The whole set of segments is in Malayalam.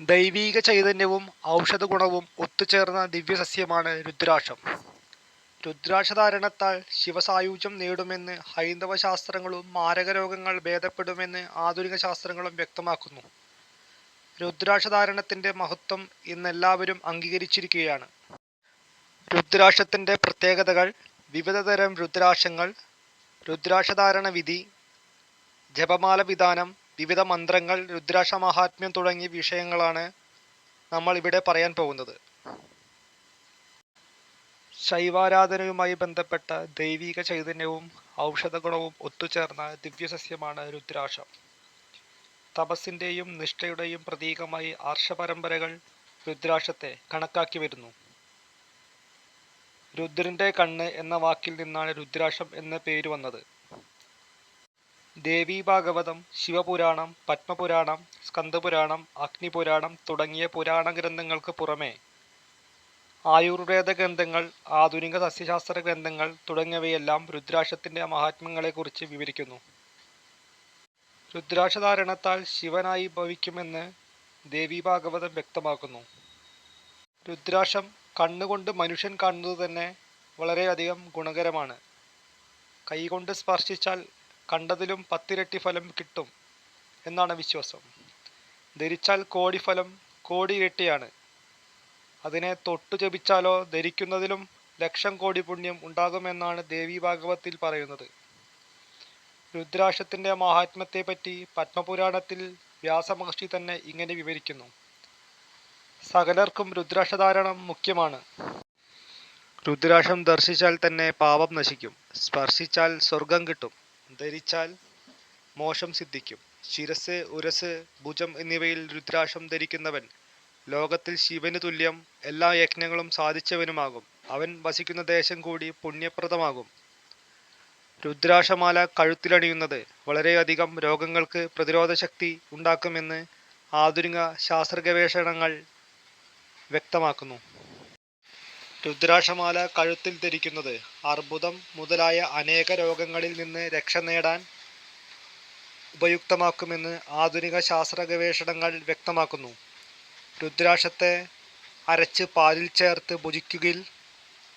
ദൈവീക ചൈതന്യവും ഔഷധ ഗുണവും ഒത്തുചേർന്ന ദിവ്യസസ്യമാണ് രുദ്രാക്ഷം. രുദ്രാക്ഷധാരണത്താൽ ശിവസായുജ്യം നേടുമെന്ന് ഹൈന്ദവ ശാസ്ത്രങ്ങളും മാരകരോഗങ്ങൾ ഭേദപ്പെടുമെന്ന് ആധുനിക ശാസ്ത്രങ്ങളും വ്യക്തമാക്കുന്നു. രുദ്രാക്ഷധാരണത്തിന്റെ മഹത്വം ഇന്നെല്ലാവരും അംഗീകരിച്ചിരിക്കുകയാണ്. രുദ്രാക്ഷത്തിന്റെ പ്രത്യേകതകൾ വിവിധതരം രുദ്രാക്ഷങ്ങൾ രുദ്രാക്ഷധാരണ വിധി ജപമാല വിധാനം വിവിധ മന്ത്രങ്ങൾ രുദ്രാക്ഷ മഹാത്മ്യം തുടങ്ങിയ വിഷയങ്ങളാണ് നമ്മൾ ഇവിടെ പറയാൻ പോകുന്നത്. ശൈവാരാധനയുമായി ബന്ധപ്പെട്ട ദൈവിക ചൈതന്യവും ഔഷധഗുണവും ഒത്തുചേർന്ന ദിവ്യസസ്യമാണ് രുദ്രാക്ഷം. തപസ്സിന്റെയും നിഷ്ഠയുടെയും പ്രതീകമായി ആർഷപരമ്പരകൾ രുദ്രാക്ഷത്തെ കണക്കാക്കി വരുന്നു. രുദ്രന്റെ കണ്ണ് എന്ന വാക്കിൽ നിന്നാണ് രുദ്രാക്ഷം എന്ന പേര് വന്നത്. ദേവീ ഭാഗവതം ശിവപുരാണം പത്മപുരാണം സ്കന്ദപുരാണം അഗ്നിപുരാണം തുടങ്ങിയ പുരാണ ഗ്രന്ഥങ്ങൾക്ക് പുറമെ ആയുർവേദ ഗ്രന്ഥങ്ങൾ ആധുനിക സസ്യശാസ്ത്ര ഗ്രന്ഥങ്ങൾ തുടങ്ങിയവയെല്ലാം രുദ്രാക്ഷത്തിന്റെ മഹാത്മ്യങ്ങളെക്കുറിച്ച് വിവരിക്കുന്നു. രുദ്രാക്ഷധാരണത്താൽ ശിവനായി ഭവിക്കുമെന്ന് ദേവീഭാഗവതം വ്യക്തമാക്കുന്നു. രുദ്രാക്ഷം കണ്ണുകൊണ്ട് മനുഷ്യൻ കാണുന്നത് തന്നെ വളരെയധികം ഗുണകരമാണ്. കൈകൊണ്ട് സ്പർശിച്ചാൽ കണ്ടതിലും പത്തിരട്ടി ഫലം കിട്ടും എന്നാണ് വിശ്വാസം. ധരിച്ചാൽ കോടി ഫലം കോടി ഇരട്ടിയാണ് അതിനെ തൊട്ടു ജപിച്ചാലോ ധരിക്കുന്നതിലും ലക്ഷം കോടി പുണ്യം ഉണ്ടാകുമെന്നാണ് ദേവി ഭാഗവത്തിൽ പറയുന്നത്. രുദ്രാക്ഷത്തിന്റെ മഹാത്മ്യത്തെപ്പറ്റി പത്മപുരാണത്തിൽ വ്യാസമഹർഷി തന്നെ ഇങ്ങനെ വിവരിക്കുന്നു. സകലർക്കും രുദ്രാക്ഷധാരണം മുഖ്യമാണ്. രുദ്രാക്ഷം ദർശിച്ചാൽ തന്നെ പാപം നശിക്കും. സ്പർശിച്ചാൽ സ്വർഗം കിട്ടും. ധരിച്ചാൽ മോശം സിദ്ധിക്കും. ശിരസ് ഉരസ് ഭുജം എന്നിവയിൽ രുദ്രാക്ഷം ധരിക്കുന്നവൻ ലോകത്തിൽ ശിവന് തുല്യം എല്ലാ യജ്ഞങ്ങളും സാധിച്ചവനുമാകും. അവൻ വസിക്കുന്ന ദേശം കൂടി പുണ്യപ്രദമാകും. രുദ്രാക്ഷമാല കഴുത്തിലണിയുന്നത് വളരെയധികം രോഗങ്ങൾക്ക് പ്രതിരോധ ശക്തി ഉണ്ടാക്കുമെന്ന് ആധുനിക ശാസ്ത്ര ഗവേഷണങ്ങൾ വ്യക്തമാക്കുന്നു. രുദ്രാക്ഷമാല കഴുത്തിൽ ധരിക്കുന്നത്. അർബുദം മുതലായ അനേക രോഗങ്ങളിൽ നിന്ന് രക്ഷ നേടാൻ ഉപയുക്തമാക്കുമെന്ന് ആധുനിക ശാസ്ത്ര ഗവേഷണങ്ങൾ വ്യക്തമാക്കുന്നു. രുദ്രാക്ഷത്തെ അരച്ച് പാലിൽ ചേർത്ത് ഭുജിക്കുകയിൽ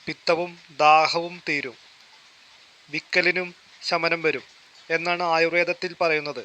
പിത്തവും ദാഹവും തീരും. വിക്കലിനും ശമനം വരും എന്നാണ് ആയുർവേദത്തിൽ പറയുന്നത്.